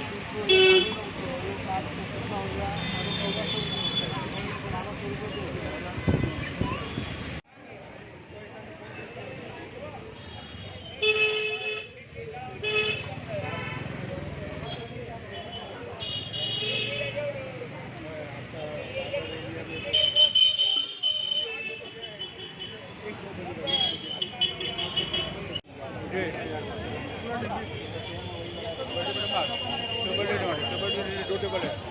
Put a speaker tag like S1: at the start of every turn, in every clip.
S1: তিনশো তিনশো চারশো डोटे बड़े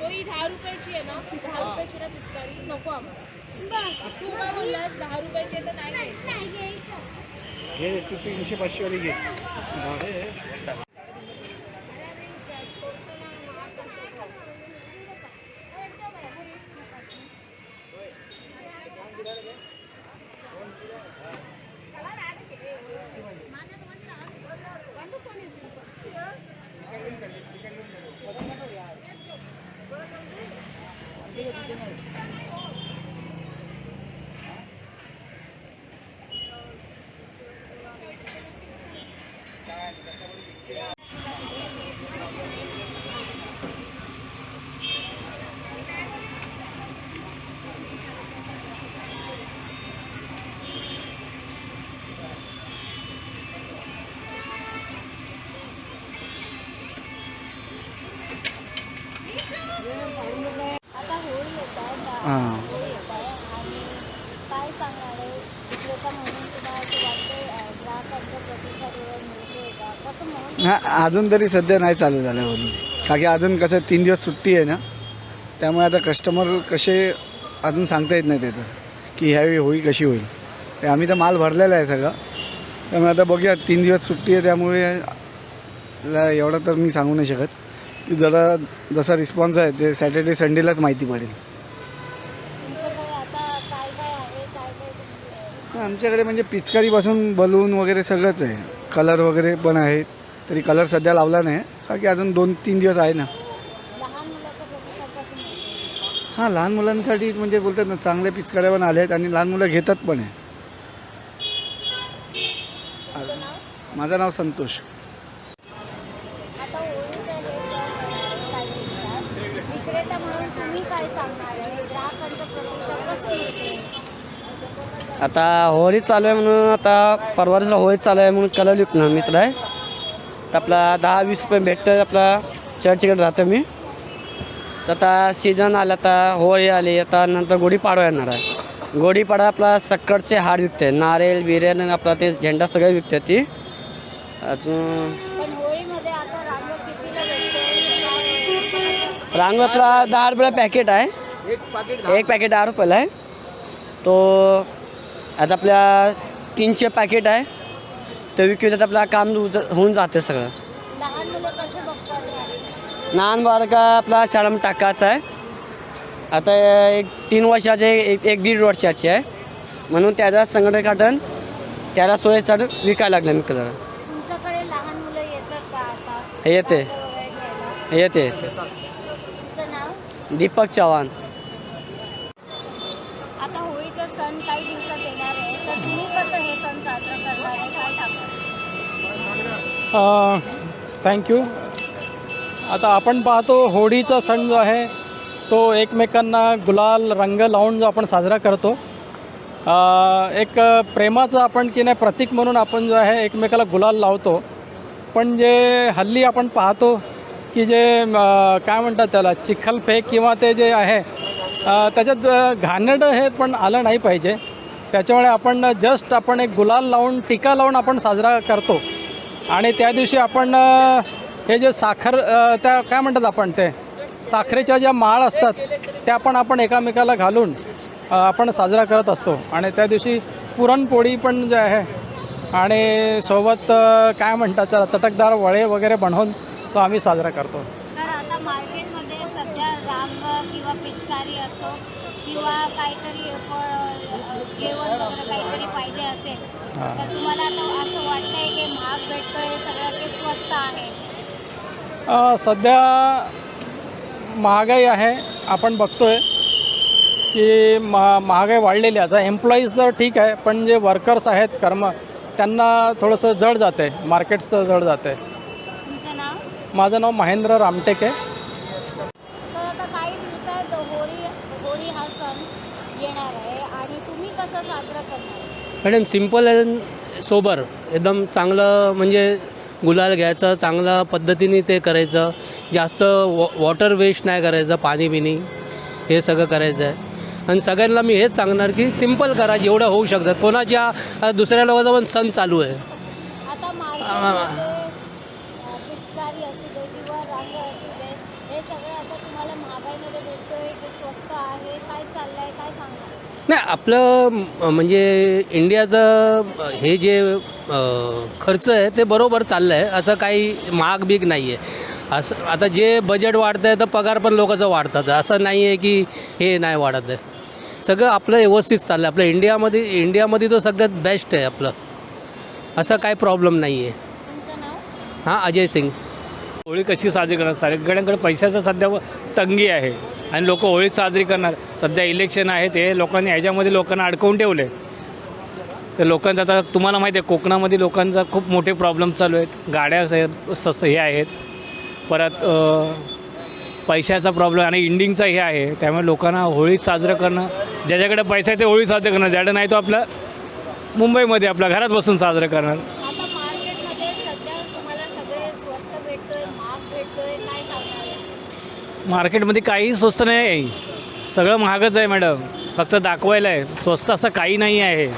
S1: होई दहा रुपयाची आहे ना? दहा रुपयाची ना पिचकारी? नको आम्हाला. तू काय बोललास दहा रुपयाची तर नाही.
S2: घे. तू तीनशे पाचशे वाली घे. हां.
S3: येत आहे आणि काय सांगणार आहे विक्रेता म्हणून तुला असं अं, ग्राहकांचा प्रतिसाद वगैरे मिळतोय का कसं म्हणून
S2: हा अजून तरी सध्या नाही चालू झालं म्हणून. कारण की अजून कसं तीन दिवस सुट्टी आहे ना त्यामुळे आता कस्टमर कसे अजून सांगता येत नाही त्याचं की ह्यावेळी होई कशी होईल. ते आम्ही तर माल भरलेला आहे सगळं. त्यामुळे आता बघूया तीन दिवस सुट्टी आहे त्यामुळे ला- एवढं तर मी सांगू नाही शकत. की जरा जसा रिस्पॉन्स आहे ते सॅटर्डे संडेलाच माहिती पडेल
S3: तुमच्याकडे आता काय काय आहे काय काय तुम्ही अं,
S2: आमच्याकडे म्हणजे पिचकारीपासून बलून वगैरे सगळंच आहे. कलर वगैरे पण आहे तरी कलर सध्या लावला नाही. का की अजून दोन तीन दिवस आहे ना. हां लहान मुलांसाठी म्हणजे बोलतात ना चांगल्या पिचकाऱ्या पण आल्या आहेत आणि लहान मुलं घेतात पण आहे. माझं नाव संतोष
S3: आता होळीचं हे सण येणार आहे काही दिवसात विक्रेता म्हणून तुम्ही काय सांगणार आहे ग्राहकांचा प्रतिसाद कसं मिळतोय
S4: आता होळी चालू आहे म्हणून आता परवाचा होळी चालू आहे म्हणून कलर ना मित्र आहे तर आपला दहा वीस रुपये भेटतं आपला चर्चकडे राहतो मी. तर आता सीझन आला आता होळी आली आता नंतर गुढीपाडवा येणार आहे. गुढीपाडा आपला सक्कडचे हार विकते. नारेल बिरेल आणि आपला ते झेंडा सगळे विकते ती. अजून
S3: पण होळीमध्ये आता रांग
S4: आपला दहा रुपयाला पॅकेट आहे. एक पॅकेट दहा रुपयाला आहे. तो आता आपल्या तीनशे पॅकेट आहे. ते विकून आपला काम होऊन जाते सगळं.
S3: लहान?
S4: लहान बाळका आपला शाळेमध्ये टाकायचा आहे. आता एक तीन वर्षाचे एक एक दीड वर्षाची आहे. म्हणून त्याचा संघटन काढून त्याला सोयीसाठी विकायला लागलं मी कलर.
S3: का
S4: येते. येते दीपक चव्हाण.
S3: आता होळीचा सण काही दिवसात तर तुम्ही कसं हे सण साजरा करणार आहे काय
S5: थँक्यू आता आपण पाहतो होळीचा सण जो आहे तो एकमेकांना गुलाल रंग लावून जो आपण साजरा करतो. एक प्रेमाचं आपण की नाही प्रतीक म्हणून आपण जो आहे एकमेकाला गुलाल लावतो. पण जे हल्ली आपण पाहतो की जे काय म्हणतात त्याला चिखलफेक किंवा ते जे आहे त्याच्यात घाणेरडं हे पण आलं नाही पाहिजे. त्याच्यामुळे आपण जस्ट आपण एक गुलाल लावून टीका लावून आपण साजरा करतो. आणि त्या दिवशी आपण हे जे साखर त्या काय म्हणतात आपण ते? साखरेच्या ज्या माळ असतात त्या पण आपण एकामेकाला घालून आपण साजरा करत असतो. आणि त्या दिवशी पुरणपोळी पण जे आहे आणि सोबत काय म्हणतात त्याला चटकदार वळे वगैरे बनवून तो आम्ही साजरा करतो.
S3: तर आता मार्केटमध्ये सध्या रांग किंवा पिचकारी असो किंवा काहीतरी जेवण वगैरे काहीतरी पाहिजे असेल तर तुम्हाला असं वाटतंय की महाग सगळं की स्वस्त आहे.
S5: सध्या महागाई आहे आपण बघतोय की महा महागाई वाढलेली आहे. आता एम्प्लॉईज तर ठीक आहे पण जे वर्कर्स आहेत कर्म त्यांना थोडंसं जड जातं मार्केटचं जड जातं माझं नाव महेंद्र रामटेक. आहे
S3: सर आता काही दिवसात होळी होळी हा सण येणार आहे आणि तुम्ही कसं साजरा करणार?
S6: मॅडम सिंपल अँड सोबर एकदम चांगलं म्हणजे गुलाल घ्यायचं चांगल्या पद्धतीने ते करायचं. जास्त वॉ वॉटर वेस्ट नाही करायचं पाणी बिनी हे सगळं करायचं आहे. आणि सगळ्यांना मी हेच सांगणार की सिंपल करा जेवढं होऊ शकतं. कोणाच्या दुसऱ्या लोकांचा पण सण चालू आहे
S3: आता मार्केटमध्ये अ, पिचकारी असू दे किंवा रंग असू दे हे सगळं आता तुम्हाला महागाईमध्ये भेटतोय की स्वस्त आहे काय चाललंय काय सांगणार?
S6: नाही आपलं म्हणजे इंडियाचं हे जे खर्च आहे ते बरोबर चाललं आहे असं काही महाग बीग नाही आहे असं आता जे बजेट वाढतं आहे तर पगार पण लोकांचं वाढतात. असं नाही आहे की हे नाही वाढत आहे. सगळं आपलं व्यवस्थित चाललं आहे आपलं इंडियामध्ये इंडियामध्ये तो सगळ्यात बेस्ट आहे आपलं. असं काही प्रॉब्लेम नाही आहे
S3: तुमचं नाव?
S6: हां अजय सिंग.
S7: होळी कशी साजरी करणार? सगळ्यांकडे पैशाचं सध्या तंगी आहे. आणि लोक होळी साजरी करणार. सध्या इलेक्शन आहे ते लोकांनी ह्याच्यामध्ये लोकांना अडकवून ठेवले तर लोकांचं आता तुम्हाला माहिती आहे कोकणामध्ये लोकांचा खूप मोठे प्रॉब्लेम चालू आहेत. गाड्या स- सस्त हे आहेत. परत पैशाचा प्रॉब्लेम आणि इंडिंगचा हे आहे. त्यामुळे लोकांना होळी साजरं करणं ज्याच्याकडे पैसा आहे ते होळी साजरं करणं. ज्याकडे नाही तो आपला मुंबईमध्ये आपल्या घरात बसून साजरं करणार.
S3: मार्केटमध्ये स्वस्त आहे
S7: काहीही स्वस्त नाही आहे. सगळं महागच आहे मॅडम. फक्त दाखवायला आहे स्वस्त असं काही नाही आहे.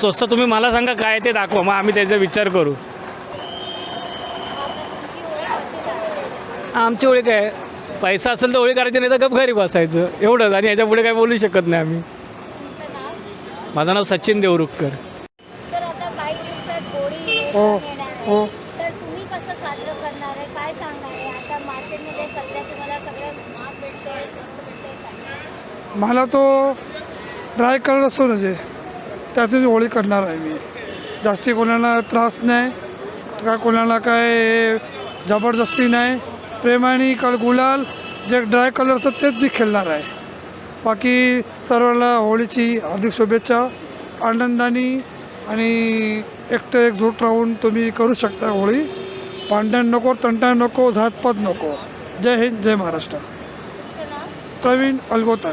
S7: स्वस्त तुम्ही मला सांगा काय आहे ते दाखवा. मग आम्ही त्याचा विचार करू. आमची होळी काय पैसा असेल तर होळी करायची नाही तर गप घरी बसायचं. एवढंच. आणि ह्याच्या पुढे काय बोलू शकत नाही आम्ही. माझं नाव सचिन देवरुखकर.
S3: काही हे आहे. तर तुम्ही कसं साजरं करणार आहे? काय सांगणार आहे? आता मार्केटमध्ये सध्या तुम्हाला सगळं महाग भेटतंय स्वस्त भेटतंय काय
S8: मला तो ड्राय कलर असतो ना जे त्यातून होळी करणार आहे मी. जास्ती कोणाला त्रास नाही काय कोणाला काय जबरदस्ती नाही. प्रेमाने कल गुलाल जे ड्राय कलर असतात तेच मी खेळणार आहे. बाकी सर्वांना होळीची हार्दिक शुभेच्छा आनंदाने आणि एकटं एकजूट राहून तुम्ही करू शकता होळी. भांडण नको तंटा नको झातपात नको. जय हिंद जय महाराष्ट्र. प्रवीण अलगोतर.